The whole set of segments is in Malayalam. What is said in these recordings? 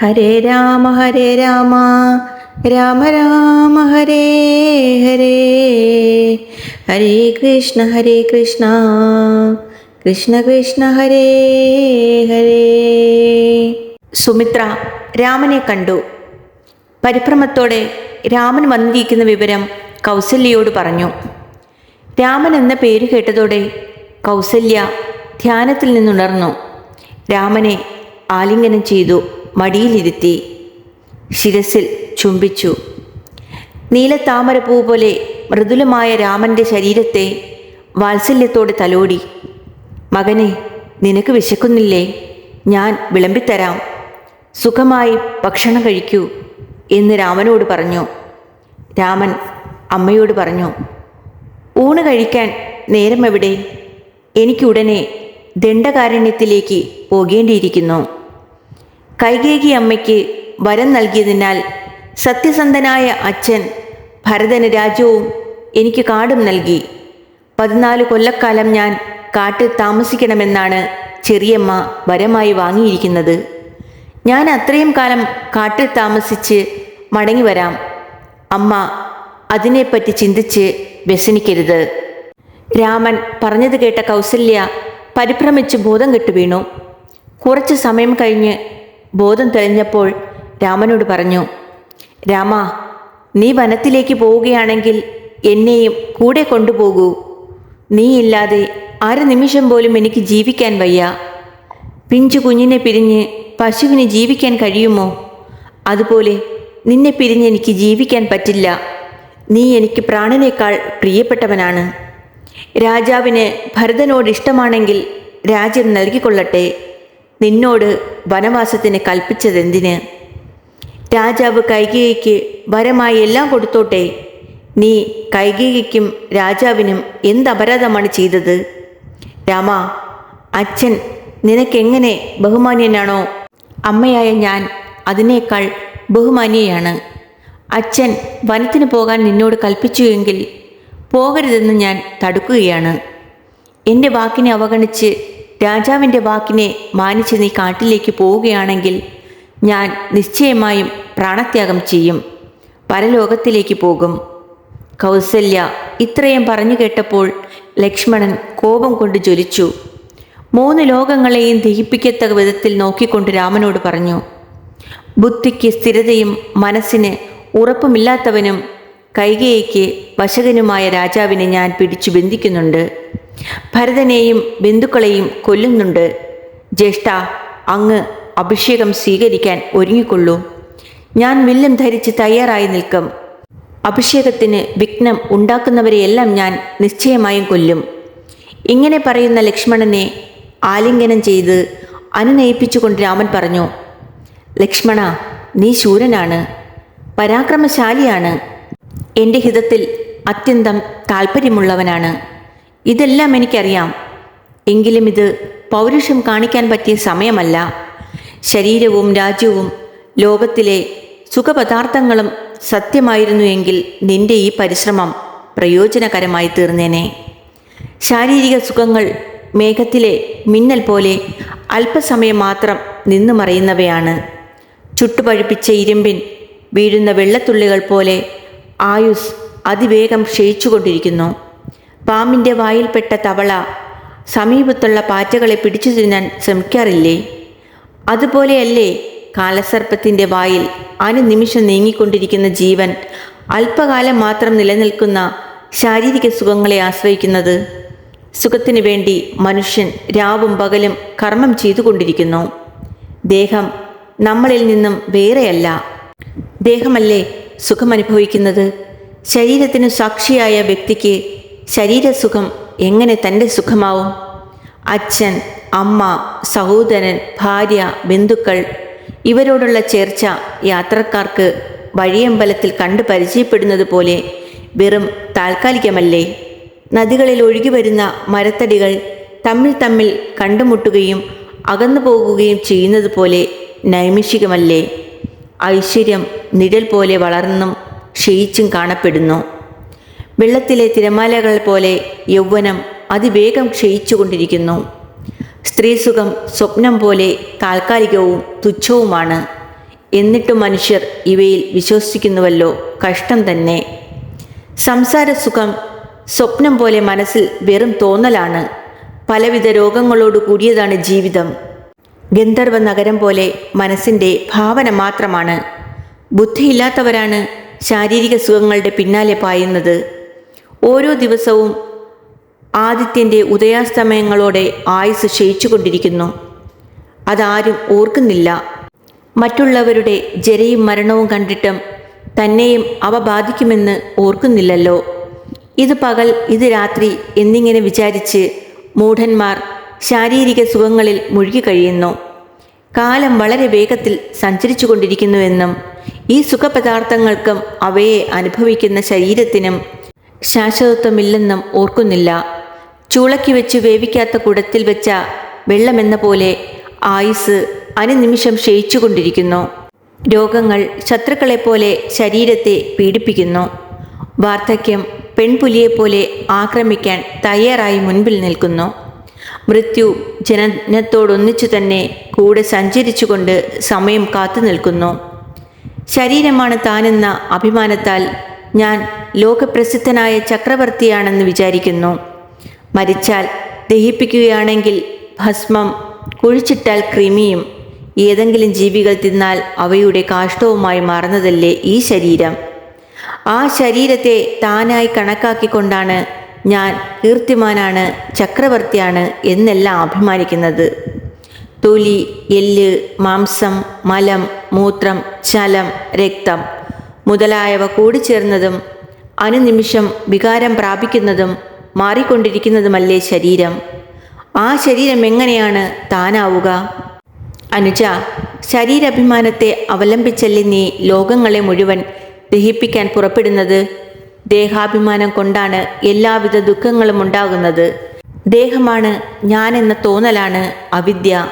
ഹരേ രാമ ഹരേ രാമ. രാമ രാമ ഹരേ ഹരേ. ഹരേ കൃഷ്ണ ഹരേ കൃഷ്ണ. കൃഷ്ണ കൃഷ്ണ ഹരേ ഹരേ. സുമിത്ര രാമനെ കണ്ടു. പരിഭ്രമത്തോടെ രാമൻ വന്നിരിക്കുന്ന വിവരം കൗസല്യയോട് പറഞ്ഞു. രാമൻ എന്ന പേര് കേട്ടതോടെ കൗസല്യ ധ്യാനത്തിൽ നിന്നുണർന്നു. രാമനെ ആലിംഗനം ചെയ്തു. മടിയിലിരുത്തി ശിരസിൽ ചുംബിച്ചു. നീലത്താമരപ്പൂ പോലെ മൃദുലമായ രാമന്റെ ശരീരത്തെ വാത്സല്യത്തോടെ തലോടി. മകനെ നിനക്ക് വിശക്കുന്നില്ലേ? ഞാൻ വിളമ്പിത്തരാം. സുഖമായി ഭക്ഷണം കഴിക്കൂ എന്ന് രാമനോട് പറഞ്ഞു. രാമൻ അമ്മയോട് പറഞ്ഞു ഊണ് കഴിക്കാൻ നേരം എവിടെ എനിക്കുടനെ ദണ്ഡകാരണ്യത്തിലേക്ക് പോകേണ്ടിയിരിക്കുന്നു. കൈകേകി അമ്മയ്ക്ക് വരം നൽകിയതിനാൽ സത്യസന്ധനായ അച്ഛൻ ഭരതന് രാജ്യവും എനിക്ക് കാടും നൽകി. പതിനാല് കൊല്ലക്കാലം ഞാൻ കാട്ടിൽ താമസിക്കണമെന്നാണ് ചെറിയമ്മ വരമായി വാങ്ങിയിരിക്കുന്നത്. ഞാൻ അത്രയും കാലം കാട്ടിൽ താമസിച്ച് മടങ്ങി വരാം. അമ്മ അതിനെപ്പറ്റി ചിന്തിച്ച് വ്യസനിക്കരുത്. രാമൻ പറഞ്ഞത് കേട്ട കൗസല്യ പരിഭ്രമിച്ച് ബോധം കെട്ടു വീണു കുറച്ച് സമയം കഴിഞ്ഞ് ബോധം തെളിഞ്ഞപ്പോൾ രാമനോട് പറഞ്ഞു രാമ നീ വനത്തിലേക്ക് പോവുകയാണെങ്കിൽ എന്നെയും കൂടെ കൊണ്ടുപോകൂ. നീയില്ലാതെ അര നിമിഷം പോലും എനിക്ക് ജീവിക്കാൻ വയ്യ. പിഞ്ചു കുഞ്ഞിനെ പിരിഞ്ഞ് പശുവിന് ജീവിക്കാൻ കഴിയുമോ? അതുപോലെ നിന്നെ പിരിഞ്ഞ് എനിക്ക് ജീവിക്കാൻ പറ്റില്ല. നീ എനിക്ക് പ്രാണനേക്കാൾ പ്രിയപ്പെട്ടവനാണ്. രാജാവിന് ഭരതനോട് ഇഷ്ടമാണെങ്കിൽ രാജ്യം നൽകിക്കൊള്ളട്ടെ. നിന്നോട് വനവാസത്തിന് കൽപ്പിച്ചതെന്തിന്? രാജാവ് കൈകേയിക്ക് വരമായി എല്ലാം കൊടുത്തോട്ടെ നീ കൈകേയിക്കും രാജാവിനും എന്ത് അപരാധമാണ് ചെയ്തത്? രാമ അച്ഛൻ നിനക്കെങ്ങനെ ബഹുമാന്യനാണോ? അമ്മയായ ഞാൻ അതിനേക്കാൾ ബഹുമാന്യയാണ്. അച്ഛൻ വനത്തിന് പോകാൻ നിന്നോട് കൽപ്പിച്ചു എങ്കിൽ പോകരുതെന്ന് ഞാൻ തടുക്കുകയാണ്. എന്റെ വാക്കിനെ അവഗണിച്ച് രാജാവിന്റെ വാക്കിനെ മാനിച്ച് നീ കാട്ടിലേക്ക് പോവുകയാണെങ്കിൽ ഞാൻ നിശ്ചയമായും പ്രാണത്യാഗം ചെയ്യും. പരലോകത്തിലേക്ക് പോകും. കൗസല്യ ഇത്രയും പറഞ്ഞു കേട്ടപ്പോൾ ലക്ഷ്മണൻ കോപം കൊണ്ട് ജ്വലിച്ചു. മൂന്ന് ലോകങ്ങളെയും ദഹിപ്പിക്കത്തക വിധത്തിൽ നോക്കിക്കൊണ്ട് രാമനോട് പറഞ്ഞു ബുദ്ധിക്ക് സ്ഥിരതയും മനസ്സിന് ഉറപ്പുമില്ലാത്തവനും കൈകേയിക്ക് വശകനുമായ രാജാവിനെ ഞാൻ പിടിച്ചു ബന്ധിക്കുന്നുണ്ട്. ഭരതനെയും ബന്ധുക്കളെയും കൊല്ലുന്നുണ്ട്. ജ്യേഷ്ഠ അങ്ങ് അഭിഷേകം സ്വീകരിക്കാൻ ഒരുങ്ങിക്കൊള്ളൂ. ഞാൻ വില്ലും ധരിച്ച് തയ്യാറായി നിൽക്കും. അഭിഷേകത്തിന് വിഘ്നം ഉണ്ടാക്കുന്നവരെയെല്ലാം ഞാൻ നിശ്ചയമായും കൊല്ലും. ഇങ്ങനെ പറയുന്ന ലക്ഷ്മണനെ ആലിംഗനം ചെയ്ത് അനുനയിപ്പിച്ചുകൊണ്ട് രാമൻ പറഞ്ഞു ലക്ഷ്മണ നീ ശൂരനാണ് പരാക്രമശാലിയാണ്. എന്റെ ഹിതത്തിൽ അത്യന്തം താല്പര്യമുള്ളവനാണ് ഇതെല്ലാം എനിക്കറിയാം. എങ്കിലും ഇത് പൗരുഷം കാണിക്കാൻ പറ്റിയ സമയമല്ല. ശരീരവും രാജ്യവും ലോകത്തിലെ സുഖപദാർത്ഥങ്ങളും സത്യമായിരുന്നു എങ്കിൽ നിന്റെ ഈ പരിശ്രമം പ്രയോജനകരമായി തീർന്നേനെ. ശാരീരിക സുഖങ്ങൾ മേഘത്തിലെ മിന്നൽ പോലെ അല്പസമയം മാത്രം നിന്നു മറയുന്നവയാണ് ചുട്ടുപഴുപ്പിച്ച ഇരുമ്പിൻ വീഴുന്ന വെള്ളത്തുള്ളികൾ പോലെ ആയുസ് അതിവേഗം ക്ഷയിച്ചുകൊണ്ടിരിക്കുന്നു. പാമ്പിന്റെ വായിൽപ്പെട്ട തവള സമീപത്തുള്ള പാറ്റകളെ പിടിച്ചു തിന്നാൻ ശ്രമിക്കാറില്ലേ? അതുപോലെയല്ലേ കാലസർപ്പത്തിന്റെ വായിൽ അനുനിമിഷം നീങ്ങിക്കൊണ്ടിരിക്കുന്ന ജീവൻ അല്പകാലം മാത്രം നിലനിൽക്കുന്ന ശാരീരിക സുഖങ്ങളെ ആശ്രയിക്കുന്നത്? സുഖത്തിനു വേണ്ടി മനുഷ്യൻ രാവും പകലും കർമ്മം ചെയ്തുകൊണ്ടിരിക്കുന്നു. ദേഹം നമ്മളിൽ നിന്നും വേറെയല്ല. ദേഹമല്ലേ സുഖമനുഭവിക്കുന്നത്? ശരീരത്തിന് സാക്ഷിയായ വ്യക്തിക്ക് ശരീരസുഖം എങ്ങനെ തന്റെ സുഖമാവും? അച്ഛൻ അമ്മ സഹോദരൻ ഭാര്യ ബന്ധുക്കൾ ഇവരോടുള്ള ചേർച്ച യാത്രക്കാർക്ക് വഴിയമ്പലത്തിൽ കണ്ടു പരിചയപ്പെടുന്നത് പോലെ വെറും താൽക്കാലികമല്ലേ? നദികളിൽ ഒഴുകി വരുന്ന മരത്തടികൾ തമ്മിൽ തമ്മിൽ കണ്ടുമുട്ടുകയും അകന്നു പോകുകയും ചെയ്യുന്നത് പോലെ നൈമിഷികമല്ലേ? ഐശ്വര്യം നിഴൽ പോലെ വളർന്നും ക്ഷയിച്ചും കാണപ്പെടുന്നു. വെള്ളത്തിലെ തിരമാലകൾ പോലെ യൗവനം അതിവേഗം ക്ഷയിച്ചുകൊണ്ടിരിക്കുന്നു. സ്ത്രീസുഖം സ്വപ്നം പോലെ താൽക്കാലികവും തുച്ഛവുമാണ്. എന്നിട്ടും മനുഷ്യർ ഇവയിൽ വിശ്വസിക്കുന്നുവല്ലോ കഷ്ടം തന്നെ. സംസാരസുഖം സ്വപ്നം പോലെ മനസ്സിൽ വെറും തോന്നലാണ്. പലവിധ രോഗങ്ങളോട് കൂടിയതാണ് ജീവിതം. ഗന്ധർവ നഗരം പോലെ മനസ്സിന്റെ ഭാവന മാത്രമാണ്. ബുദ്ധിയില്ലാത്തവരാണ് ശാരീരിക സുഖങ്ങളുടെ പിന്നാലെ പായുന്നത്. ഓരോ ദിവസവും ആദിത്യന്റെ ഉദയാസ്തമയങ്ങളോടെ ആയുസ് ക്ഷയിച്ചുകൊണ്ടിരിക്കുന്നു. അതാരും ഓർക്കുന്നില്ല. മറ്റുള്ളവരുടെ ജരയും മരണവും കണ്ടിട്ടും തന്നെയും അവ ബാധിക്കുമെന്ന് ഓർക്കുന്നില്ലല്ലോ. ഇത് പകൽ ഇത് രാത്രി എന്നിങ്ങനെ വിചാരിച്ച് മൂഢന്മാർ ശാരീരിക സുഖങ്ങളിൽ മുഴുകി കഴിയുന്നു. കാലം വളരെ വേഗത്തിൽ സഞ്ചരിച്ചു കൊണ്ടിരിക്കുന്നുവെന്നും ഈ സുഖപദാർത്ഥങ്ങൾക്കും അവയെ അനുഭവിക്കുന്ന ശരീരത്തിനും ശാശ്വതത്വമില്ലെന്നും ഓർക്കുന്നില്ല. ചൂളയ്ക്ക് വെച്ച് വേവിക്കാത്ത കുടത്തിൽ വെച്ച വെള്ളമെന്ന പോലെ ആയുസ് അനുനിമിഷം ക്ഷയിച്ചുകൊണ്ടിരിക്കുന്നു. രോഗങ്ങൾ ശത്രുക്കളെപ്പോലെ ശരീരത്തെ പീഡിപ്പിക്കുന്നു. വാർദ്ധക്യം പെൺപുലിയെപ്പോലെ ആക്രമിക്കാൻ തയ്യാറായി മുൻപിൽ നിൽക്കുന്നു. മൃത്യു ജനനത്തോടൊന്നിച്ചു തന്നെ കൂടെ സഞ്ചരിച്ചുകൊണ്ട് സമയം കാത്തു നിൽക്കുന്നു ശരീരമാണ് താനെന്ന അഭിമാനത്താൽ ഞാൻ ലോകപ്രസിദ്ധനായ ചക്രവർത്തിയാണെന്ന് വിചാരിക്കുന്നു. മരിച്ചാൽ ദഹിപ്പിക്കുകയാണെങ്കിൽ ഭസ്മം കുഴിച്ചിട്ടാൽ ക്രിമിയും ഏതെങ്കിലും ജീവികൾ തിന്നാൽ അവയുടെ കാഷ്ടവുമായി മാറുന്നതല്ലേ ഈ ശരീരം? ആ ശരീരത്തെ താനായി കണക്കാക്കിക്കൊണ്ടാണ് ഞാൻ കീർത്തിമാനാണ് ചക്രവർത്തിയാണ് എന്നെല്ലാം അഭിമാനിക്കുന്നത്. തൊലി എല്ല് മാംസം മലം മൂത്രം ചലം രക്തം മുതലായവ കൂടിച്ചേർന്നതും അനുനിമിഷം വികാരം പ്രാപിക്കുന്നതും മാറിക്കൊണ്ടിരിക്കുന്നതുമല്ലേ ശരീരം? ആ ശരീരം എങ്ങനെയാണ് താനാവുക? അനുജ ശരീരാഭിമാനത്തെ അവലംബിച്ചല്ലേ നീ ലോകങ്ങളെ മുഴുവൻ ദഹിപ്പിക്കാൻ പുറപ്പെടുന്നത്? ദേഹാഭിമാനം കൊണ്ടാണ് എല്ലാവിധ ദുഃഖങ്ങളും ഉണ്ടാകുന്നത്. ദേഹമാണ് ഞാൻ എന്ന തോന്നലാണ് അവിദ്യ.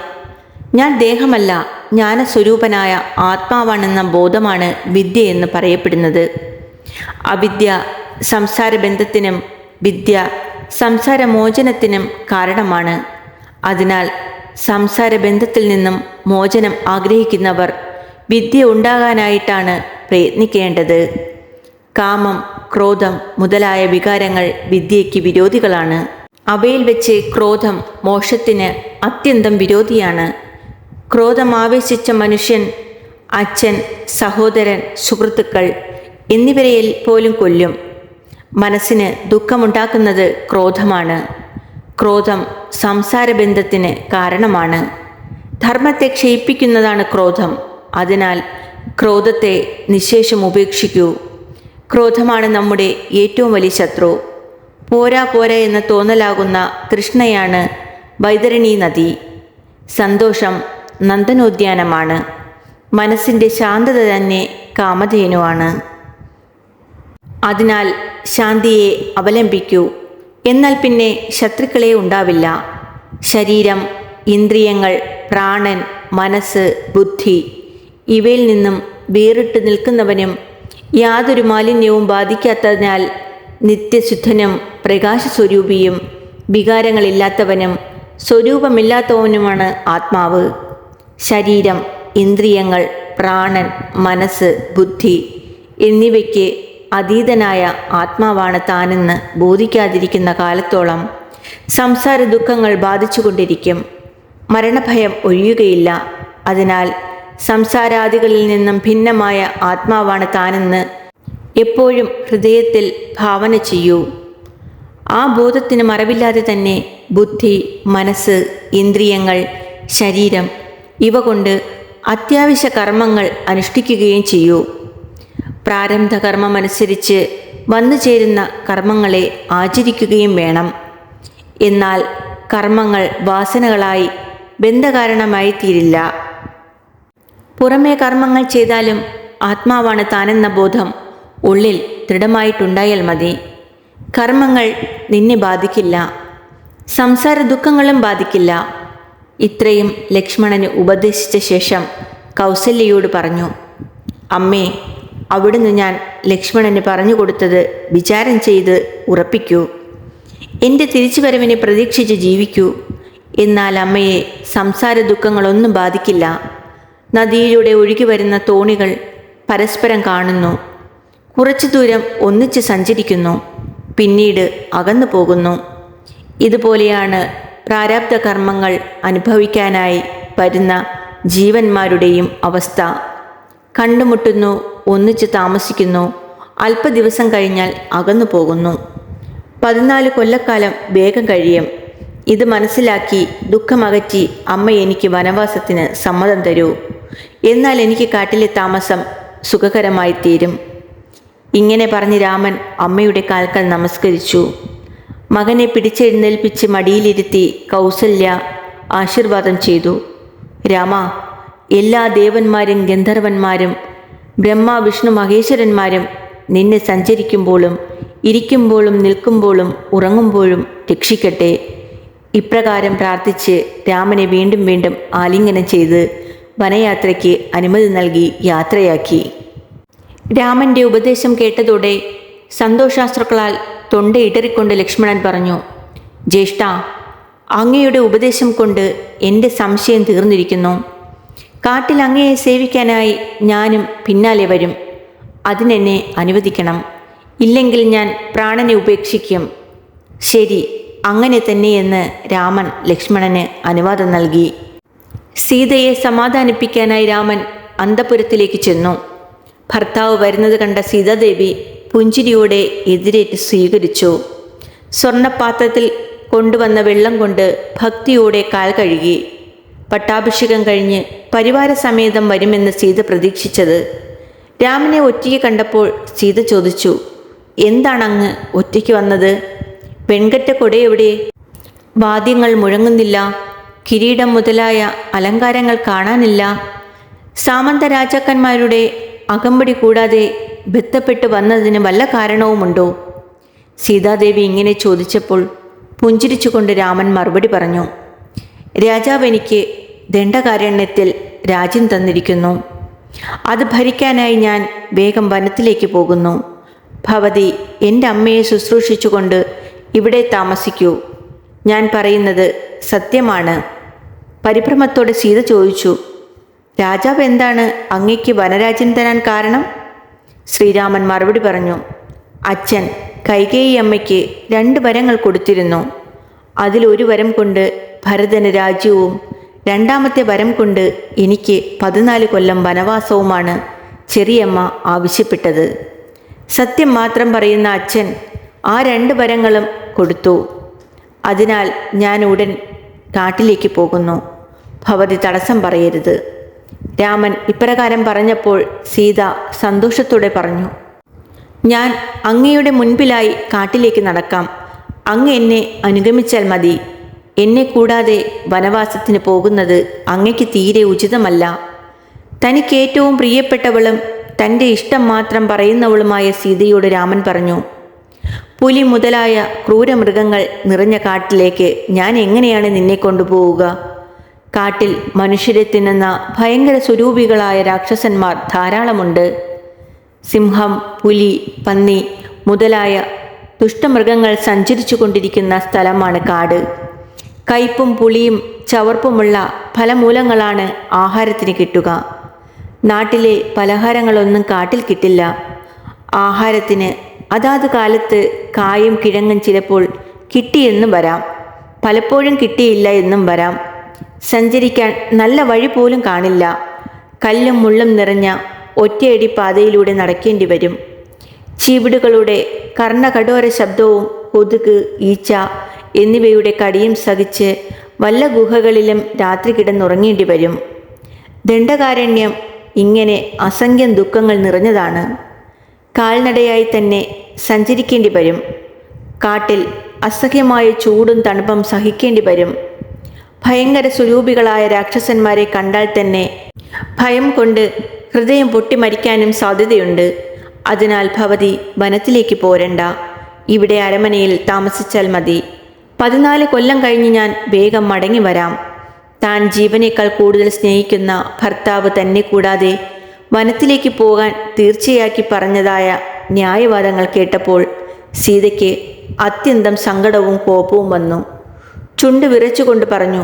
ഞാൻ ദേഹമല്ല ജ്ഞാനസ്വരൂപനായ ആത്മാവാണെന്ന ബോധമാണ് വിദ്യ എന്ന് പറയപ്പെടുന്നത്. അവിദ്യ സംസാരബന്ധത്തിനും വിദ്യ സംസാരമോചനത്തിനും കാരണമാണ്. അതിനാൽ സംസാരബന്ധത്തിൽ നിന്നും മോചനം ആഗ്രഹിക്കുന്നവർ വിദ്യ ഉണ്ടാകാനായിട്ടാണ് പ്രയത്നിക്കേണ്ടത്. കാമം ക്രോധം മുതലായ വികാരങ്ങൾ വിദ്യയ്ക്ക് വിരോധികളാണ്. അവയിൽ വെച്ച് ക്രോധം മോക്ഷത്തിന് അത്യന്തം വിരോധിയാണ്. ക്രോധം ആവേശിച്ച മനുഷ്യൻ അച്ഛൻ സഹോദരൻ സുഹൃത്തുക്കൾ എന്നിവരെയിൽ പോലും കൊല്ലും. മനസ്സിന് ദുഃഖമുണ്ടാക്കുന്നത് ക്രോധമാണ്. ക്രോധം സംസാരബന്ധത്തിന് കാരണമാണ്. ധർമ്മത്തെ ക്ഷയിപ്പിക്കുന്നതാണ് ക്രോധം. അതിനാൽ ക്രോധത്തെ നിശേഷം ഉപേക്ഷിക്കൂ. ക്രോധമാണ് നമ്മുടെ ഏറ്റവും വലിയ ശത്രു. പോരാ പോരാ എന്ന് തോന്നലാകുന്ന തൃഷ്ണയാണ് വൈതരണി നദി. സന്തോഷം നന്ദനോദ്യാനമാണ്. മനസ്സിന്റെ ശാന്തത തന്നെ കാമധേനുവാണ്. അതിനാൽ ശാന്തിയെ അവലംബിക്കൂ. എന്നാൽ പിന്നെ ശത്രുക്കളെ ഉണ്ടാവില്ല. ശരീരം ഇന്ദ്രിയങ്ങൾ പ്രാണൻ മനസ്സ് ബുദ്ധി ഇവയിൽ നിന്നും വേറിട്ട് നിൽക്കുന്നവനും യാതൊരു മാലിന്യവും ബാധിക്കാത്തതിനാൽ നിത്യശുദ്ധനും പ്രകാശസ്വരൂപിയും വികാരങ്ങളില്ലാത്തവനും സ്വരൂപമില്ലാത്തവനുമാണ് ആത്മാവ്. ശരീരം ഇന്ദ്രിയങ്ങൾ പ്രാണൻ മനസ്സ് ബുദ്ധി എന്നിവയ്ക്ക് അതീതനായ ആത്മാവാണ് താനെന്ന് ബോധിക്കാതിരിക്കുന്ന കാലത്തോളം സംസാര ദുഃഖങ്ങൾ ബാധിച്ചുകൊണ്ടിരിക്കും. മരണഭയം ഒഴിയുകയില്ല. അതിനാൽ സംസാരാദികളിൽ നിന്നും ഭിന്നമായ ആത്മാവാണ് താനെന്ന് എപ്പോഴും ഹൃദയത്തിൽ ഭാവന ചെയ്യൂ. ആ ബോധത്തിന് മറവില്ലാതെ തന്നെ ബുദ്ധി മനസ്സ് ഇന്ദ്രിയങ്ങൾ ശരീരം ഇവ കൊണ്ട് അത്യാവശ്യ കർമ്മങ്ങൾ അനുഷ്ഠിക്കുകയും ചെയ്യൂ. പ്രാരംഭകർമ്മമനുസരിച്ച് വന്നു ചേരുന്ന കർമ്മങ്ങളെ ആചരിക്കുകയും വേണം. എന്നാൽ കർമ്മങ്ങൾ വാസനകളായി ബന്ധകാരണമായി തീരില്ല പുറമേ കർമ്മങ്ങൾ ചെയ്താലും ആത്മാവാണ് താനെന്ന ബോധം ഉള്ളിൽ ദൃഢമായിട്ടുണ്ടായാൽ മതി. കർമ്മങ്ങൾ നിന്നെ ബാധിക്കില്ല. സംസാര ദുഃഖങ്ങളും ബാധിക്കില്ല. ഇത്രയും ലക്ഷ്മണന് ഉപദേശിച്ച ശേഷം കൗസല്യയോട് പറഞ്ഞു അമ്മേ അവിടുന്ന് ഞാൻ ലക്ഷ്മണന് പറഞ്ഞു കൊടുത്തത് വിചാരം ചെയ്ത് ഉറപ്പിക്കൂ. എന്റെ തിരിച്ചുവരവിനെ പ്രതീക്ഷിച്ച് ജീവിക്കൂ. എന്നാൽ അമ്മയെ സംസാര ദുഃഖങ്ങളൊന്നും ബാധിക്കില്ല. നദിയിലൂടെ ഒഴുകി വരുന്ന തോണികൾ പരസ്പരം കാണുന്നു. കുറച്ചു ദൂരം ഒന്നിച്ച് സഞ്ചരിക്കുന്നു. പിന്നീട് അകന്നു പോകുന്നു. ഇതുപോലെയാണ് പ്രാരാബ്ധ കർമ്മങ്ങൾ അനുഭവിക്കാനായി വരുന്ന ജീവന്മാരുടെയും അവസ്ഥ. കണ്ടുമുട്ടുന്നു ഒന്നിച്ച് താമസിക്കുന്നു അല്പ ദിവസം കഴിഞ്ഞാൽ അകന്നു പോകുന്നു. പതിനാല് കൊല്ലക്കാലം വേഗം കഴിയും. ഇത് മനസ്സിലാക്കി ദുഃഖമകറ്റി അമ്മ എനിക്ക് വനവാസത്തിന് സമ്മതം തരൂ. എന്നാൽ എനിക്ക് കാട്ടിലെ താമസം സുഖകരമായി തീരും ഇങ്ങനെ പറഞ്ഞ് രാമൻ അമ്മയുടെ കാൽക്കൽ നമസ്കരിച്ചു. മകനെ പിടിച്ചെഴുന്നേൽപ്പിച്ച് മടിയിലിരുത്തി കൗസല്യ ആശീർവാദം ചെയ്തു. രാമ എല്ലാ ദേവന്മാരും ഗന്ധർവന്മാരും ബ്രഹ്മ വിഷ്ണു മഹേശ്വരന്മാരും നിന്നെ സഞ്ചരിക്കുമ്പോഴും ഇരിക്കുമ്പോഴും നിൽക്കുമ്പോഴും ഉറങ്ങുമ്പോഴും രക്ഷിക്കട്ടെ. ഇപ്രകാരം പ്രാർത്ഥിച്ച് രാമനെ വീണ്ടും വീണ്ടും ആലിംഗനം ചെയ്ത് വനയാത്രയ്ക്ക് അനുമതി നൽകി യാത്രയാക്കി. രാമന്റെ ഉപദേശം കേട്ടതോടെ സന്തോഷാസ്ത്രക്കളാൽ തൊണ്ടയിടറിക്കൊണ്ട് ലക്ഷ്മണൻ പറഞ്ഞു ജ്യേഷ്ഠ അങ്ങയുടെ ഉപദേശം കൊണ്ട് എന്റെ സംശയം തീർന്നിരിക്കുന്നു. കാട്ടിൽ അങ്ങയെ സേവിക്കാനായി ഞാനും പിന്നാലെ വരും. അതിനെന്നെ അനുവദിക്കണം. ഇല്ലെങ്കിൽ ഞാൻ പ്രാണനെ ഉപേക്ഷിക്കും. ശരി അങ്ങനെ തന്നെയെന്ന് രാമൻ ലക്ഷ്മണന് അനുവാദം നൽകി. സീതയെ സമാധാനിപ്പിക്കാനായി രാമൻ അന്തപുരത്തിലേക്ക് ചെന്നു. ഭർത്താവ് വരുന്നത് കണ്ട സീതാദേവി പുഞ്ചിരിയോടെ എതിരേറ്റ് സ്വീകരിച്ചു. സ്വർണപാത്രത്തിൽ കൊണ്ടുവന്ന വെള്ളം കൊണ്ട് ഭക്തിയോടെ കാൽ കഴുകി. പട്ടാഭിഷേകം കഴിഞ്ഞ് പരിവാരസമേതം വരുമെന്ന് സീത പ്രതീക്ഷിച്ചത്. രാമനെ ഒറ്റയ്ക്ക് കണ്ടപ്പോൾ സീത ചോദിച്ചു എന്താണ് അങ്ങ് ഒറ്റയ്ക്ക് വന്നത്? പെൺകറ്റ കൊടയെവിടെ? വാദ്യങ്ങൾ മുഴങ്ങുന്നില്ല. കിരീടം മുതലായ അലങ്കാരങ്ങൾ കാണാനില്ല. സാമന്ത രാജാക്കന്മാരുടെ അകമ്പടി കൂടാതെ ബന്ധപ്പെട്ട് വന്നതിന് വല്ല കാരണവുമുണ്ടോ? സീതാദേവി ഇങ്ങനെ ചോദിച്ചപ്പോൾ പുഞ്ചിരിച്ചുകൊണ്ട് രാമൻ മറുപടി പറഞ്ഞു രാജാവ് എനിക്ക് ദണ്ഡകാരണ്യത്തിൽ രാജ്യം തന്നിരിക്കുന്നു. അത് ഭരിക്കാനായി ഞാൻ വേഗം വനത്തിലേക്ക് പോകുന്നു. ഭവതി എന്റെ അമ്മയെ ശുശ്രൂഷിച്ചുകൊണ്ട് ഇവിടെ താമസിക്കൂ. ഞാൻ പറയുന്നത് സത്യമാണ്. പരിഭ്രമത്തോടെ സീത ചോദിച്ചു രാജാവ് എന്താണ് അങ്ങയ്ക്ക് വനരാജ്യം തരാൻ കാരണം? ശ്രീരാമൻ മറുപടി പറഞ്ഞു അച്ഛൻ കൈകേയി അമ്മയ്ക്ക് രണ്ട് വരങ്ങൾ കൊടുത്തിരുന്നു. അതിലൊരു വരം കൊണ്ട് ഭരതന് രാജ്യവും രണ്ടാമത്തെ വരം കൊണ്ട് എനിക്ക് പതിനാല് കൊല്ലം വനവാസവുമാണ് ചെറിയമ്മ ആവശ്യപ്പെട്ടത്. സത്യം മാത്രം പറയുന്ന അച്ഛൻ ആ രണ്ട് വരങ്ങളും കൊടുത്തു. അതിനാൽ ഞാൻ ഉടൻ കാട്ടിലേക്ക് പോകുന്നു. ഭവതി തടസ്സം പറയരുത്. രാമൻ ഇപ്രകാരം പറഞ്ഞപ്പോൾ സീത സന്തോഷത്തോടെ പറഞ്ഞു ഞാൻ അങ്ങയുടെ മുൻപിലായി കാട്ടിലേക്ക് നടക്കാം. അങ്ങ് എന്നെ അനുഗമിച്ചാൽ മതി. എന്നെ കൂടാതെ വനവാസത്തിന് പോകുന്നത് അങ്ങയ്ക്ക് തീരെ ഉചിതമല്ല. തനിക്ക് ഏറ്റവും പ്രിയപ്പെട്ടവളും തന്റെ ഇഷ്ടം മാത്രം പറയുന്നവളുമായ സീതയോട് രാമൻ പറഞ്ഞു പുലി മുതലായ ക്രൂരമൃഗങ്ങൾ നിറഞ്ഞ കാട്ടിലേക്ക് ഞാൻ എങ്ങനെയാണ് നിന്നെ കൊണ്ടുപോവുക? കാട്ടിൽ മനുഷ്യരെ തിന്നുന്ന ഭയങ്കര സ്വരൂപികളായ രാക്ഷസന്മാർ ധാരാളമുണ്ട്. സിംഹം പുലി പന്നി മുതലായ ദുഷ്ടമൃഗങ്ങൾ സഞ്ചരിച്ചു കൊണ്ടിരിക്കുന്ന സ്ഥലമാണ് കാട്. കയ്പും പുളിയും ചവർപ്പുമുള്ള ഫലമൂലങ്ങളാണ് ആഹാരത്തിന് കിട്ടുക. നാട്ടിലെ പലഹാരങ്ങളൊന്നും കാട്ടിൽ കിട്ടില്ല. ആഹാരത്തിന് അതാത് കാലത്ത് കായും കിഴങ്ങും ചിലപ്പോൾ കിട്ടിയെന്നും വരാം. പലപ്പോഴും കിട്ടിയില്ല എന്നും വരാം. സഞ്ചരിക്കാൻ നല്ല വഴി പോലും കാണില്ല. കല്ലും മുള്ളും നിറഞ്ഞ ഒറ്റയടി പാതയിലൂടെ നടക്കേണ്ടി വരും. ചീവിടുകളുടെ കർണകടോര ശബ്ദവും കൊതുക് ഈച്ച എന്നിവയുടെ കടിയും സഹിച്ച് വല്ല ഗുഹകളിലും രാത്രി കിടന്നുറങ്ങേണ്ടി വരും. ദണ്ഡകാരണ്യം ഇങ്ങനെ അസംഖ്യം ദുഃഖങ്ങൾ നിറഞ്ഞതാണ്. കാൽനടയായി തന്നെ സഞ്ചരിക്കേണ്ടി വരും. കാട്ടിൽ അസഹ്യമായ ചൂടും തണുപ്പും സഹിക്കേണ്ടി വരും. ഭയങ്കര സ്വരൂപികളായ രാക്ഷസന്മാരെ കണ്ടാൽ തന്നെ ഭയം കൊണ്ട് ഹൃദയം പൊട്ടിമരിക്കാനും സാധ്യതയുണ്ട്. അതിനാൽ ഭവതി വനത്തിലേക്ക് പോരണ്ട. ഇവിടെ അരമനയിൽ താമസിച്ചാൽ മതി. പതിനാല് കൊല്ലം കഴിഞ്ഞ് ഞാൻ വേഗം മടങ്ങി വരാം. താൻ ജീവനേക്കാൾ കൂടുതൽ സ്നേഹിക്കുന്ന ഭർത്താവ് തന്നെ കൂടാതെ വനത്തിലേക്ക് പോകാൻ തീർച്ചയാക്കി പറഞ്ഞതായ ന്യായവാദങ്ങൾ കേട്ടപ്പോൾ സീതയ്ക്ക് അത്യന്തം സങ്കടവും കോപവും വന്നു. ചുണ്ട് വിറച്ചുകൊണ്ട് പറഞ്ഞു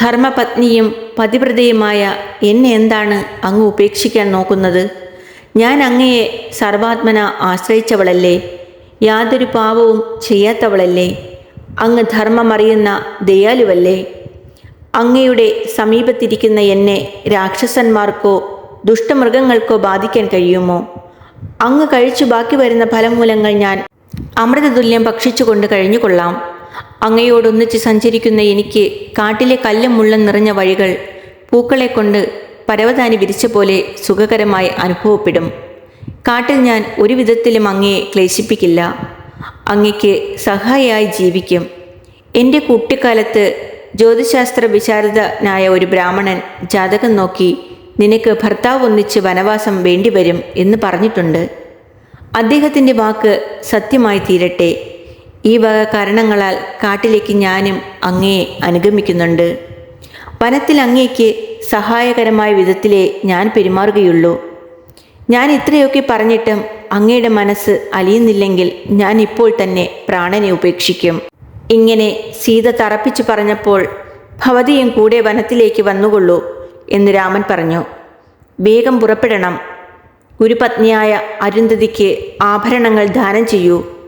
ധർമ്മപത്നിയും പതിവ്രതയുമായ എന്നെ എന്താണ് അങ്ങ് ഉപേക്ഷിക്കാൻ നോക്കുന്നത്? ഞാൻ അങ്ങയെ സർവാത്മന ആശ്രയിച്ചവളല്ലേ? യാതൊരു പാവവും ചെയ്യാത്തവളല്ലേ? അങ്ങ് ധർമ്മമറിയുന്ന ദയാലുവല്ലേ? അങ്ങയുടെ സമീപത്തിരിക്കുന്ന എന്നെ രാക്ഷസന്മാർക്കോ ദുഷ്ടമൃഗങ്ങൾക്കോ ബാധിക്കാൻ കഴിയുമോ? അങ്ങ് കഴിച്ചു ബാക്കി വരുന്ന ഫലമൂലങ്ങൾ ഞാൻ അമൃതതുല്യം ഭക്ഷിച്ചുകൊണ്ട് കഴിഞ്ഞുകൊള്ളാം. അങ്ങയോടൊന്നിച്ച് സഞ്ചരിക്കുന്ന എനിക്ക് കാട്ടിലെ കല്ലും മുള്ളും നിറഞ്ഞ വഴികൾ പൂക്കളെ കൊണ്ട് പരവതാനി വിരിച്ച പോലെ സുഖകരമായി അനുഭവപ്പെടും. കാട്ടിൽ ഞാൻ ഒരു വിധത്തിലും അങ്ങയെ ക്ലേശിപ്പിക്കില്ല. അങ്ങയ്ക്ക് സഹായിയായി ജീവിക്കും. എന്റെ കുട്ടിക്കാലത്ത് ജ്യോതിശാസ്ത്ര വിശാരദനായ ഒരു ബ്രാഹ്മണൻ ജാതകം നോക്കി നിനക്ക് ഭർത്താവ് ഒന്നിച്ച് വനവാസം വേണ്ടിവരും എന്ന് പറഞ്ഞിട്ടുണ്ട്. അദ്ദേഹത്തിന്റെ വാക്ക് സത്യമായി തീരട്ടെ. ഈ വക കാരണങ്ങളാൽ കാട്ടിലേക്ക് ഞാനും അങ്ങയെ അനുഗമിക്കുന്നുണ്ട്. വനത്തിൽ അങ്ങേക്ക് സഹായകരമായ വിധത്തിലേ ഞാൻ പെരുമാറുകയുള്ളൂ. ഞാൻ ഇത്രയൊക്കെ പറഞ്ഞിട്ടും അങ്ങയുടെ മനസ്സ് അലിയുന്നില്ലെങ്കിൽ ഞാൻ ഇപ്പോൾ തന്നെ പ്രാണനെ ഉപേക്ഷിക്കും. ഇങ്ങനെ സീത തറപ്പിച്ചു പറഞ്ഞപ്പോൾ ഭവതിയും കൂടെ വനത്തിലേക്ക് വന്നുകൊള്ളൂ എന്ന് രാമൻ പറഞ്ഞു. വേഗം പുറപ്പെടണം. ഗുരുപത്നിയായ അരുന്ധതിക്ക് ആഭരണങ്ങൾ ദാനം ചെയ്യൂ.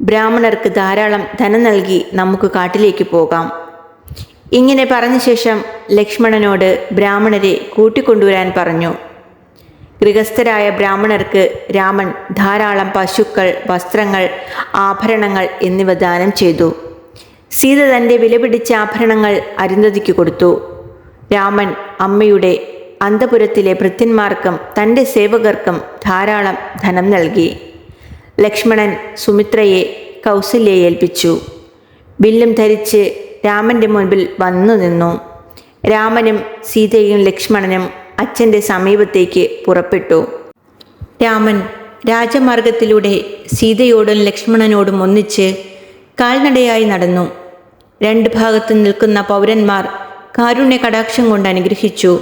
ബ്രാഹ്മണർക്ക് ധാരാളം ധനം നൽകി നമുക്ക് കാട്ടിലേക്ക് പോകാം. ഇങ്ങനെ പറഞ്ഞ ശേഷം ലക്ഷ്മണനോട് ബ്രാഹ്മണരെ കൂട്ടിക്കൊണ്ടുവരാൻ പറഞ്ഞു. ഗൃഹസ്ഥരായ ബ്രാഹ്മണർക്ക് രാമൻ ധാരാളം പശുക്കൾ വസ്ത്രങ്ങൾ ആഭരണങ്ങൾ എന്നിവ ദാനം ചെയ്തു. സീത തന്റെ വിലപിടിച്ച ആഭരണങ്ങൾ അരുന്ധതിക്ക് കൊടുത്തു. രാമൻ അമ്മയുടെ അന്തപുരത്തിലെ ഭൃത്യന്മാർക്കും തന്റെ സേവകർക്കും ധാരാളം ധനം നൽകി. ലക്ഷ്മണൻ സുമിത്രയെ കൗസല്യെ ഏൽപ്പിച്ചു. വില്ലും ധരിച്ച് രാമന്റെ മുൻപിൽ വന്നു നിന്നു. രാമനും സീതയും ലക്ഷ്മണനും അച്ഛന്റെ സമീപത്തേക്ക് പുറപ്പെട്ടു. രാമൻ രാജമാർഗത്തിലൂടെ സീതയോടും ലക്ഷ്മണനോടും ഒന്നിച്ച് കാൽനടയായി നടന്നു. രണ്ട് ഭാഗത്തു നിൽക്കുന്ന പൗരന്മാർ കാരുണ്യ കടാക്ഷം കൊണ്ട് അനുഗ്രഹിച്ചു.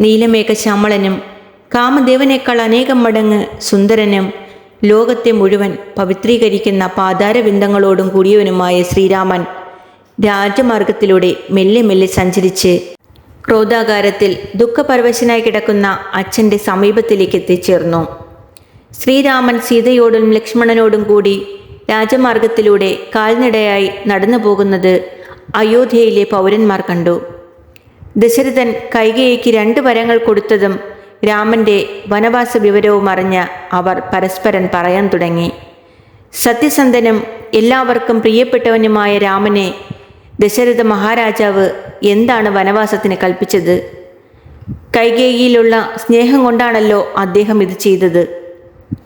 നീലമേഘ ശ്യാമളനും കാമദേവനേക്കാൾ അനേകം മടങ്ങ് സുന്ദരനും ലോകത്തെ മുഴുവൻ പവിത്രീകരിക്കുന്ന പാതാരബിന്ദങ്ങളോടും കൂടിയവനുമായ ശ്രീരാമൻ രാജമാർഗത്തിലൂടെ മെല്ലെ മെല്ലെ സഞ്ചരിച്ച് ക്രോധാകാരത്തിൽ ദുഃഖപരവശനായി കിടക്കുന്ന അച്ഛന്റെ സമീപത്തിലേക്ക് എത്തിച്ചേർന്നു. ശ്രീരാമൻ സീതയോടും ലക്ഷ്മണനോടും കൂടി രാജമാർഗത്തിലൂടെ കാൽനടയായി നടന്നു പോകുന്നത് അയോധ്യയിലെ പൗരന്മാർ കണ്ടു. ദശരഥൻ കൈകേയിക്ക് രണ്ട് വരങ്ങൾ കൊടുത്തതും രാമന്റെ വനവാസ വിവരവും അറിഞ്ഞ് അവർ പരസ്പരം പറയാൻ തുടങ്ങി. സത്യസന്ധനും എല്ലാവർക്കും പ്രിയപ്പെട്ടവനുമായ രാമനെ ദശരഥ മഹാരാജാവ് എന്താണ് വനവാസത്തിന് കൽപ്പിച്ചത്? കൈകേയിയിലുള്ള സ്നേഹം കൊണ്ടാണല്ലോ അദ്ദേഹം ഇത് ചെയ്തത്.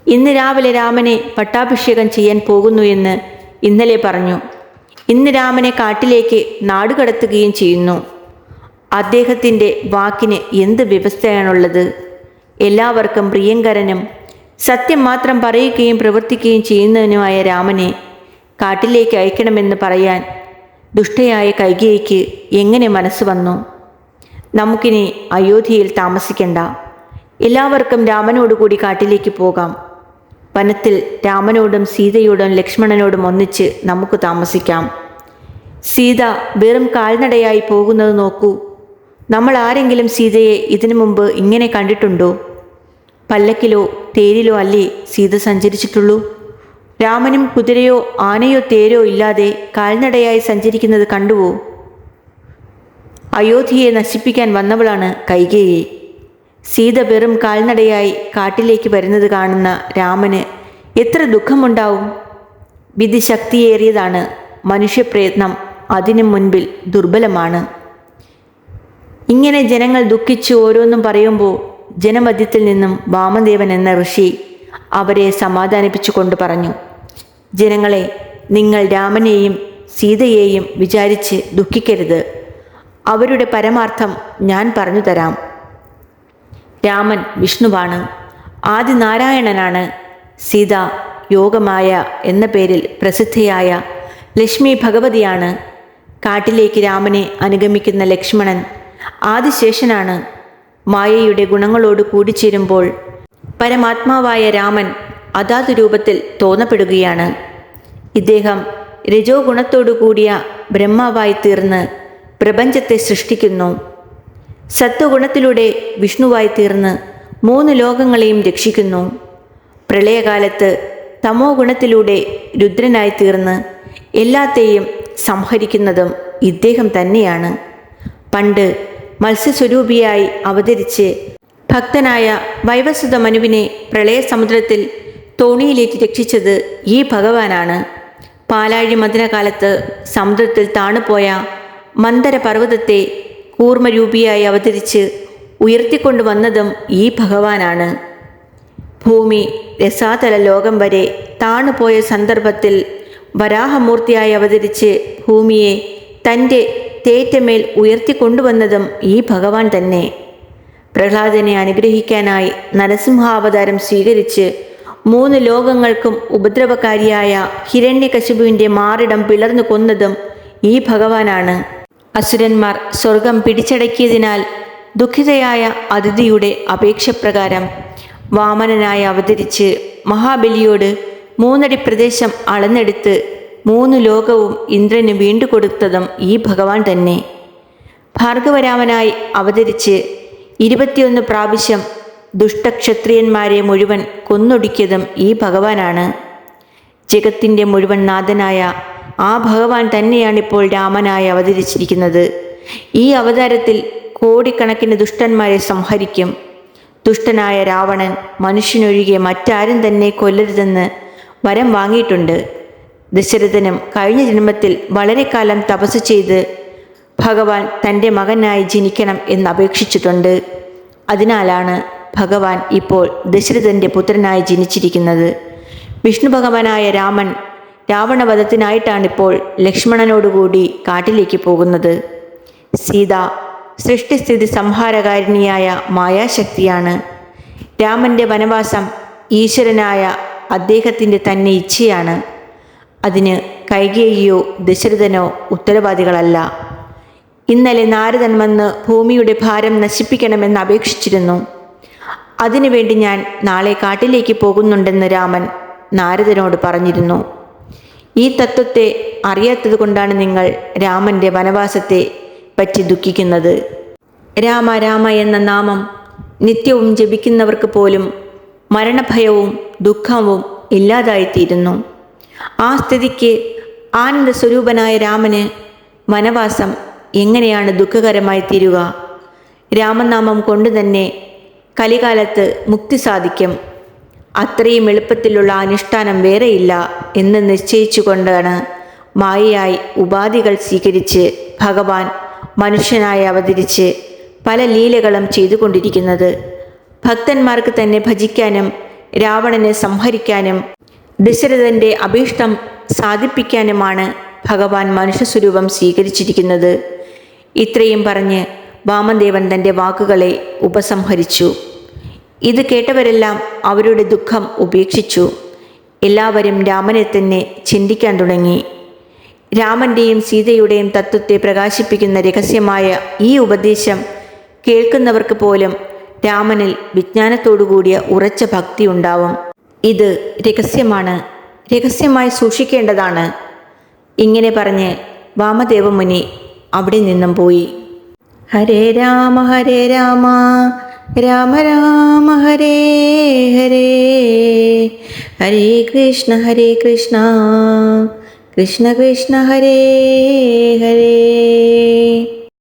ഇന്ന് രാവിലെ രാമനെ പട്ടാഭിഷേകം ചെയ്യാൻ പോകുന്നു എന്ന് ഇന്നലെ പറഞ്ഞു. ഇന്ന് രാമനെ കാട്ടിലേക്ക് നാടുകടത്തുകയും ചെയ്യുന്നു. അദ്ദേഹത്തിന്റെ വാക്കിന് എന്ത് വ്യവസ്ഥയാണുള്ളത്? എല്ലാവർക്കും പ്രിയങ്കരനും സത്യം മാത്രം പറയുകയും പ്രവർത്തിക്കുകയും ചെയ്യുന്നതിനുമായ രാമനെ കാട്ടിലേക്ക് അയക്കണമെന്ന് പറയാൻ ദുഷ്ടയായ കൈകേയിക്ക് എങ്ങനെ മനസ്സ് വന്നു? നമുക്കിനി അയോധ്യയിൽ താമസിക്കണ്ട. എല്ലാവർക്കും രാമനോടുകൂടി കാട്ടിലേക്ക് പോകാം. വനത്തിൽ രാമനോടും സീതയോടും ലക്ഷ്മണനോടും ഒന്നിച്ച് നമുക്ക് താമസിക്കാം. സീത വെറും കാൽനടയായി പോകുന്നത് നോക്കൂ. നമ്മൾ ആരെങ്കിലും സീതയെ ഇതിനു മുമ്പ് ഇങ്ങനെ കണ്ടിട്ടുണ്ടോ? പല്ലക്കിലോ തേരിലോ അല്ലേ സീത സഞ്ചരിച്ചിട്ടുള്ളൂ? രാമനും കുതിരയോ ആനയോ തേരോ ഇല്ലാതെ കാൽനടയായി സഞ്ചരിക്കുന്നത് കണ്ടുവോ? അയോധ്യയെ നശിപ്പിക്കാൻ വന്നവളാണ് കൈകേയി. സീത വെറും കാൽനടയായി കാട്ടിലേക്ക് വരുന്നത് കാണുന്ന രാമന് എത്ര ദുഃഖമുണ്ടാവും? വിധി ശക്തിയേറിയതാണ് മനുഷ്യപ്രയത്നം അതിനു മുൻപിൽ ദുർബലമാണ്. ഇങ്ങനെ ജനങ്ങൾ ദുഃഖിച്ച് ഓരോന്നും പറയുമ്പോൾ ജനമധ്യത്തിൽ നിന്നും വാമദേവൻ എന്ന ഋഷി അവരെ സമാധാനിപ്പിച്ചുകൊണ്ട് പറഞ്ഞു ജനങ്ങളെ നിങ്ങൾ രാമനെയും സീതയെയും വിചാരിച്ച് ദുഃഖിക്കരുത്. അവരുടെ പരമാർത്ഥം ഞാൻ പറഞ്ഞു തരാം. രാമൻ വിഷ്ണുവാണ്. ആദിനാരായണനാണ്. സീത യോഗമായ എന്ന പേരിൽ പ്രസിദ്ധയായ ലക്ഷ്മി ഭഗവതിയാണ്. കാട്ടിലേക്ക് രാമനെ അനുഗമിക്കുന്ന ലക്ഷ്മണൻ ആദിശേഷനാണ്. മായയുടെ ഗുണങ്ങളോട് കൂടിച്ചേരുമ്പോൾ പരമാത്മാവായ രാമൻ അതാത് രൂപത്തിൽ തോന്നപ്പെടുകയാണ്. ഇദ്ദേഹം രജോ ഗുണത്തോടു കൂടിയ ബ്രഹ്മാവായി തീർന്ന് പ്രപഞ്ചത്തെ സൃഷ്ടിക്കുന്നു. സത്വഗുണത്തിലൂടെ വിഷ്ണുവായി തീർന്ന് മൂന്ന് ലോകങ്ങളെയും രക്ഷിക്കുന്നു. പ്രളയകാലത്ത് തമോ ഗുണത്തിലൂടെ രുദ്രനായി തീർന്ന് എല്ലാത്തെയും സംഹരിക്കുന്നതും ഇദ്ദേഹം തന്നെയാണ്. പണ്ട് മത്സ്യസ്വരൂപിയായി അവതരിച്ച് ഭക്തനായ വൈവസുത മനുവിനെ പ്രളയസമുദ്രത്തിൽ തോണിയിലേറ്റ് രക്ഷിച്ചത് ഈ ഭഗവാനാണ്. പാലാഴി മദനകാലത്ത് സമുദ്രത്തിൽ താണുപോയ മന്ദര പർവതത്തെ കൂർമ്മരൂപിയായി അവതരിച്ച് ഉയർത്തിക്കൊണ്ടുവന്നതും ഈ ഭഗവാനാണ്. ഭൂമി രസാതല ലോകം വരെ താണുപോയ സന്ദർഭത്തിൽ വരാഹമൂർത്തിയായി അവതരിച്ച് ഭൂമിയെ തന്റെ തേറ്റമേൽ ഉയർത്തിക്കൊണ്ടുവന്നതും ഈ ഭഗവാൻ തന്നെ. പ്രഹ്ലാദനെ അനുഗ്രഹിക്കാനായി നരസിംഹാവതാരം സ്വീകരിച്ച് മൂന്ന് ലോകങ്ങൾക്കും ഉപദ്രവകാരിയായ ഹിരണ്യകശിപുവിന്റെ മാറിടം പിളർന്നു കൊന്നതും ഈ ഭഗവാനാണ്. അസുരന്മാർ സ്വർഗം പിടിച്ചടക്കിയതിനാൽ ദുഃഖിതയായ അതിഥിയുടെ അപേക്ഷപ്രകാരം വാമനനായി അവതരിച്ച് മഹാബലിയോട് മൂന്നടി പ്രദേശം അളന്നെടുത്ത് മൂന്ന് ലോകവും ഇന്ദ്രന് വീണ്ടുകൊടുത്തതും ഈ ഭഗവാൻ തന്നെ. ഭാർഗവരാമനായി അവതരിച്ച് ഇരുപത്തിയൊന്ന് പ്രാവശ്യം ദുഷ്ടക്ഷത്രിയന്മാരെ മുഴുവൻ കൊന്നൊടുക്കിയതും ഈ ഭഗവാനാണ്. ജഗത്തിന്റെ മുഴുവൻ നാഥനായ ആ ഭഗവാൻ തന്നെയാണിപ്പോൾ രാമനായി അവതരിച്ചിരിക്കുന്നത്. ഈ അവതാരത്തിൽ കോടിക്കണക്കിന് ദുഷ്ടന്മാരെ സംഹരിക്കും. ദുഷ്ടനായ രാവണൻ മനുഷ്യനൊഴികെ മറ്റാരും തന്നെ കൊല്ലരുതെന്ന് വരം വാങ്ങിയിട്ടുണ്ട്. ദശരഥനും കഴിഞ്ഞ ജന്മത്തിൽ വളരെ കാലം തപസ് ചെയ്ത് ഭഗവാൻ തന്റെ മകനായി ജനിക്കണം എന്ന് അപേക്ഷിച്ചിട്ടുണ്ട്. അതിനാലാണ് ഭഗവാൻ ഇപ്പോൾ ദശരഥന്റെ പുത്രനായി ജനിച്ചിരിക്കുന്നത്. വിഷ്ണു ഭഗവാനായ രാമൻ രാവണവധത്തിനായിട്ടാണിപ്പോൾ ലക്ഷ്മണനോടുകൂടി കാട്ടിലേക്ക് പോകുന്നത്. സീത സൃഷ്ടിസ്ഥിതി സംഹാരകാരിണിയായ മായാശക്തിയാണ്. രാമന്റെ വനവാസം ഈശ്വരനായ അദ്ദേഹത്തിന്റെ തന്നെ ഇച്ഛയാണ്. അതിന് കൈകേയിയോ ദശരഥനോ ഉത്തരവാദികളല്ല. ഇന്നലെ നാരദൻ വന്ന് ഭൂമിയുടെ ഭാരം നശിപ്പിക്കണമെന്ന് അപേക്ഷിച്ചിരുന്നു. അതിനുവേണ്ടി ഞാൻ നാളെ കാട്ടിലേക്ക് പോകുന്നുണ്ടെന്ന് രാമൻ നാരദനോട് പറഞ്ഞിരുന്നു. ഈ തത്വത്തെ അറിയാത്തത് കൊണ്ടാണ് നിങ്ങൾ രാമന്റെ വനവാസത്തെ പറ്റി ദുഃഖിക്കുന്നത്. രാമ രാമ എന്ന നാമം നിത്യവും ജപിക്കുന്നവർക്ക് പോലും മരണഭയവും ദുഃഖവും ഇല്ലാതായിത്തീരുന്നു. ആ സ്ഥിതിക്ക് ആനന്ദ സ്വരൂപനായ രാമന് വനവാസം എങ്ങനെയാണ് ദുഃഖകരമായി തീരുക? രാമനാമം കൊണ്ട് തന്നെ കലികാലത്ത് മുക്തി സാധിക്കും. അത്രയും എളുപ്പത്തിലുള്ള അനുഷ്ഠാനം വേറെയില്ല എന്ന് നിശ്ചയിച്ചുകൊണ്ടാണ് മായയായി ഉപാധികൾ സ്വീകരിച്ച് ഭഗവാൻ മനുഷ്യനായി അവതരിച്ച് പല ലീലകളും ചെയ്തുകൊണ്ടിരിക്കുന്നത്. ഭക്തന്മാർക്ക് തന്നെ ഭജിക്കാനും രാവണനെ സംഹരിക്കാനും ദശരഥന്റെ അഭീഷ്ടം സാധിപ്പിക്കാനുമാണ് ഭഗവാൻ മനുഷ്യസ്വരൂപം സ്വീകരിച്ചിരിക്കുന്നത്. ഇത്രയും പറഞ്ഞ് വാമദേവൻ തന്റെ വാക്കുകളെ ഉപസംഹരിച്ചു. ഇത് കേട്ടവരെല്ലാം അവരുടെ ദുഃഖം ഉപേക്ഷിച്ചു. എല്ലാവരും രാമനെ തന്നെ ചിന്തിക്കാൻ തുടങ്ങി. രാമന്റെയും സീതയുടെയും തത്വത്തെ പ്രകാശിപ്പിക്കുന്ന രഹസ്യമായ ഈ ഉപദേശം കേൾക്കുന്നവർക്ക് പോലും രാമനിൽ വിജ്ഞാനത്തോടുകൂടിയ ഉറച്ച ഭക്തി ഉണ്ടാവും ഇത് രഹസ്യമാണ്. രഹസ്യമായി സൂക്ഷിക്കേണ്ടതാണ്. ഇങ്ങനെ പറഞ്ഞ് വാമദേവമുനി അവിടെ നിന്നും പോയി. ഹരേ രാമ ഹരേ രാമ രാമ രാമ ഹരേ ഹരേ. ഹരേ കൃഷ്ണ ഹരേ കൃഷ്ണ കൃഷ്ണ കൃഷ്ണ ഹരേ ഹരേ.